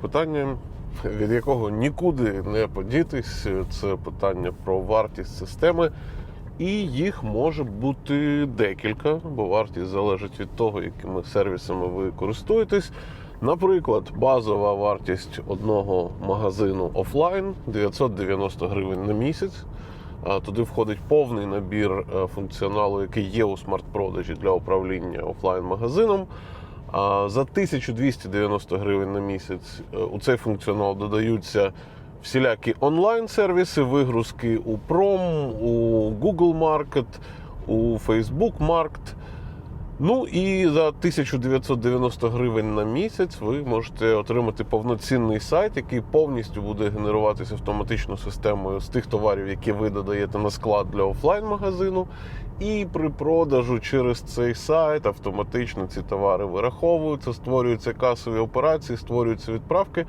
Питання, від якого нікуди не подітись, це питання про вартість системи. І їх може бути декілька, бо вартість залежить від того, якими сервісами ви користуєтесь. Наприклад, базова вартість одного магазину офлайн 990 гривень на місяць. Туди входить повний набір е, функціоналу, який є у смарт-продажі для управління офлайн-магазином. За 1290 гривень на місяць е, у цей функціонал додаються всілякі онлайн-сервіси, вигрузки у Prom, у Google Market, у Facebook Market. Ну і за 1990 гривень на місяць ви можете отримати повноцінний сайт, який повністю буде генеруватися автоматично системою з тих товарів, які ви додаєте на склад для офлайн-магазину. І при продажу через цей сайт автоматично ці товари вираховуються, створюються касові операції, створюються відправки.